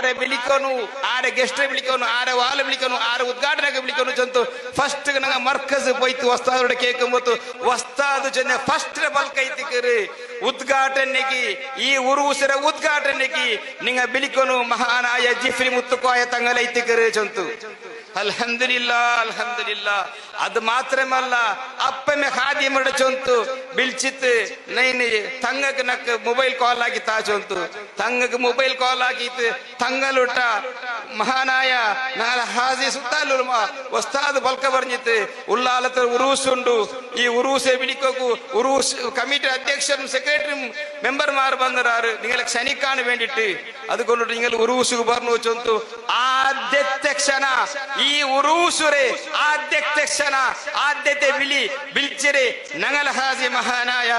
ಆರೆ ಬಿಳಿಕೋನು ಆರೆ ಗೆಸ್ಟ್ ಬಿಳಿಕೋನು ಆರೆ ವಾಲ್ ಬಿಳಿಕೋನು ಆರೆ ಉದ್ಘಾಟನೆಗೆ ಬಿಳಿಕೋನು ಚಂತು ಫಸ್ಟ್ ನಂಗ ಮರ್ಕಸ್ ಪೋಯ್ತು ವಸ್ತಾದ ಕೇಕ್ ಮತ್ತು ವಸ್ತಾದ ಜನ ಫಸ್ಟ್ ಬಲ್ಕ ಐತಿಕರಿ ಉದ್ಘಾಟನೆಗೆ ಈ ಉರು ಉಸಿರ ಉದ್ಘಾಟನೆಗೆ ನಿಂಗ ಬಿಳಿಕೋನು ಮಹಾನಾಯ ಜಿಫ್ರಿ ಮುತ್ತುಕಾಯ ತಂಗಲೈತಿಕರಿ ಚಂತು ಅಲ್ಹಂದಿಲ್ಲ ಅಲ್ಹಂದಿಲ್ಲ ಅದು ಮಾತ್ರಮಲ್ಲ ಅಪ್ಪಮೆ ಹಾದಿ ಮಡಚೊಂತು ಬಿಲ್ಚಿತ್ ನೈನ್ ತಂಗಕ್ ನಕ್ ಮೊಬೈಲ್ ಕಾಲ್ ಆಗಿ ತಾಚೊಂತು ತಂಗಕ್ ಮೊಬೈಲ್ ಕಾಲ್ ಆಗಿತ್ತು ತಂಗಲುಟ ಮಹಾನಾಯ ನಾಳೆ ಹಾದಿ ಸುತ್ತಲು ಹೊಸ್ತಾದ ಬಲ್ಕ ಬರ್ಜಿತ್ ಉಲ್ಲಾಲತ ಉರೂಸ್ ಉಂಡು ಈ ಉರೂಸೆ ಬಿಡಿಕೋಕು ಉರೂಸ್ ಕಮಿಟಿ ಅಧ್ಯಕ್ಷರು ಸೆಕ್ರೆಟರಿ ಮೆಂಬರ್ ಮಾರು ಬಂದಿರಾರು ನಿಂಗಳ ಕ್ಷಣಿಕಾಣ ವೇಂಡಿಟ್ಟು അതുകൊണ്ടിട്ട് നിങ്ങൾ ഉറൂസുഖ് പറഞ്ഞു വെച്ചു ആദ്യത്തെ ക്ഷണ ഈ ഉറൂസുരെ ആദ്യത്തെ ക്ഷണ ആദ്യത്തെ വിളി വിളിച്ചരെ ഞങ്ങൾ ഹാജി മഹാനായ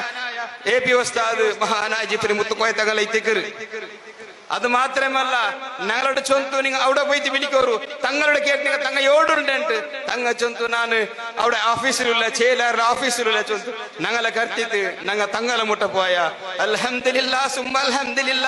എ പി ഉസ്താദ് മഹാനായ ജിഫിന് മുത്തുക്കോയ തകളെ തിക്കറ് അത് മാത്രമല്ല ഞങ്ങളുടെ ചൊന്തു നിങ്ങൾ അവിടെ പോയിട്ട് വിളിക്കോറു തങ്ങളുടെ കേട്ടിന് തങ്ങ ഓടുണ്ട് തങ്ങ ചൊന്തു നാന് അവിടെ ഓഫീസിലുള്ള ചേലാരുടെ ഓഫീസിലുള്ള ചൊന്തു ഞങ്ങളെ കരുത്തിട്ട് ഞങ്ങൾ തങ്ങളെ മുട്ട പോയ അലഹമില്ല സുമ്മ അലഹമില്ല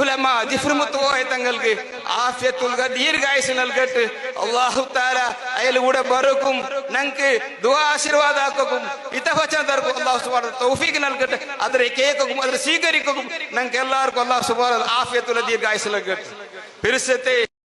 ഉലമ ജിഫ്രുമുത്തുപോയ തങ്ങൾക്ക് ആഫിയത്തുൽക ദീർഘായുസ് നൽകട്ട് അള്ളാഹു താല അയലൂടെ ബറക്കും ഞങ്ങൾക്ക് ദുവാശീർവാദാക്കും ഇത്തഫച്ചം തർക്കും അള്ളാഹു സുബാന തൗഫീഖ് നൽകട്ടെ അതിനെ കേൾക്കും അതിനെ സ്വീകരിക്കും ഞങ്ങൾക്ക് എല്ലാവർക്കും അല്ലാഹു സുബാന ആഫിയത്തുൽ ദീർഘായുസ് നൽകട്ടെ പെരുസത്തെ